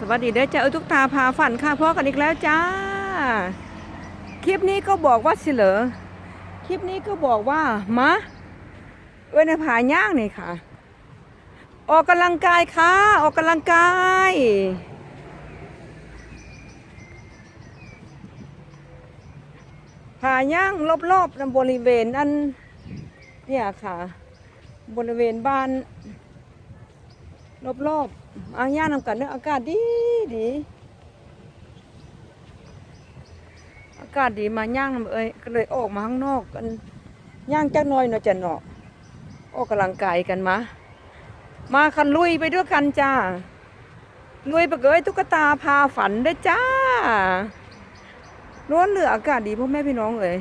สวัสดีเด้อจ้าทุกตาพาฝันค่ะพ่อกันอีกแล้วจ้า คลิปนี้ก็บอกว่าสิเหรอคลิปนี้ก็บอกว่ามาเอ้ยในผาย่างนี่ค่ะ ออกกำลังกายค่ะ ออกกำลังกาย ผาย่างรอบๆในบริเวณอันเนี่ยค่ะ บริเวณบ้าน รอบๆ อาย่างนำกันเนื้อากาศดีดีอากาศดีมาย่างเอ้ยก็เลยออกมาข้างนอกกันย่างจักน้อยเนาะจะเนาะออกกำลังกายกันมา มาคันลุยไปด้วยกันจ้าลุยไปเกยตุ๊กตาพาฝันได้จ้าร้อนเหลืออากาศดีพ่อแม่พี่น้องเอ้ย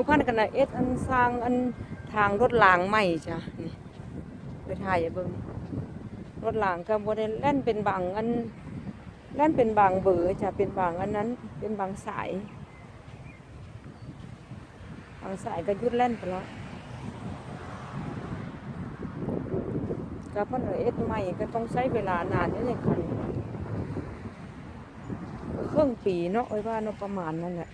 มือพันกันนะเอสอันสร้างอันทางรถรางใหม่จ้ะนี่ไปถ่ายอย่าเบิ่งรถรางก็บ่ได้แล่นเป็นบางอันแล่นเป็นบางเบอร์จ้ะเป็นบางอันนั้น เป็นบางสาย บางสายก็ยุดแล่นไปแล้วก็เพันเอสใหม่ก็ต้องใช้เวลานานนี่เลยค่ะครื่งปีเนาะไว้ว่าเนาะประมาณนั่นแหละ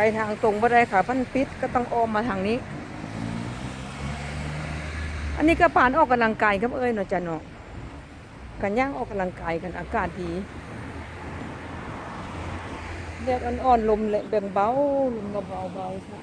ไปทางตรงบ่ได้ค่ะพันปิดก็ต้องอ้อมมาทางนี้ อันนี้ก็ผ่านออกกำลังกายครับเอ้ยเนาะจ้ะเนาะกันย่างออกกำลังกายกันอากาศดีแดดอ่อนๆลมแบ่งเบาลมก็เบาเบาๆค่ะ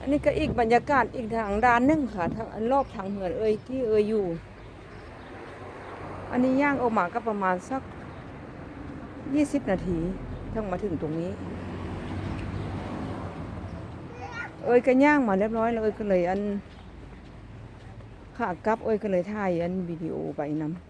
อั นนี้ก็อีกบรรยากาศอีกทางด้านหนึงค่ะทางรอบทางเหือนเอ้ยที่เอ้ยอยู่ อันนี้ย่างออกมาก็ประมาณสักยี่สิบนาทีทั้งมาถึงตรงนี้ เอ้ยก็ย่างมาเรียบร้อยแล้วเอ้ยก็เลยอันขากลับเอ้ยก็เลยถ่ายอันวิดีโอไปนำอา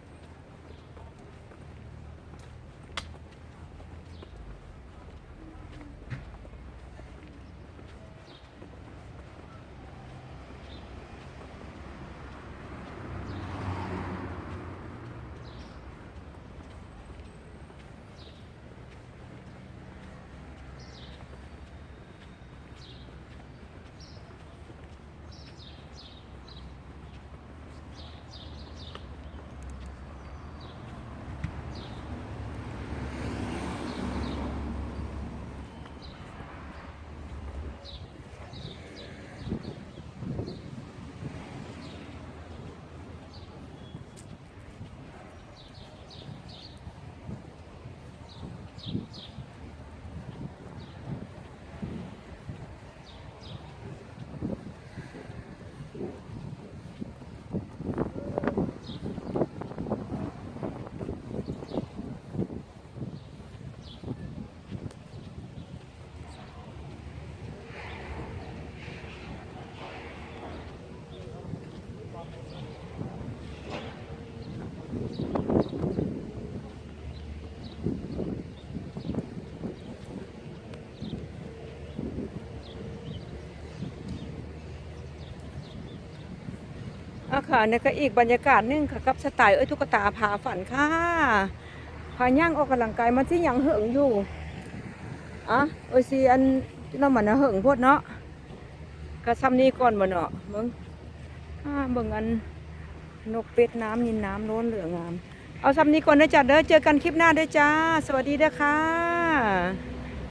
ค่ะนี่ก็อีกบรรยากาศนึงค่ะกับสไตล์เอ้ยตุ๊กตาพาฝันค่ะพาย่างออกกำลังกายมันที่ยังเหิงอยู่อะโอ้ยสิอันที่เรามันน่ะเหิงโพดเนาะก็ซ้ำนี้ก่อนบ่เนาะเบิ่งอ่าเบิ่งอันนกเป็ดน้ำนินน้ำโน้นเหลืองาม เอาซ้ำนี้ก่อนนะจ๊ะเด้อเจอกันคลิปหน้าเด้อจ้า สวัสดีเด้อค่ะ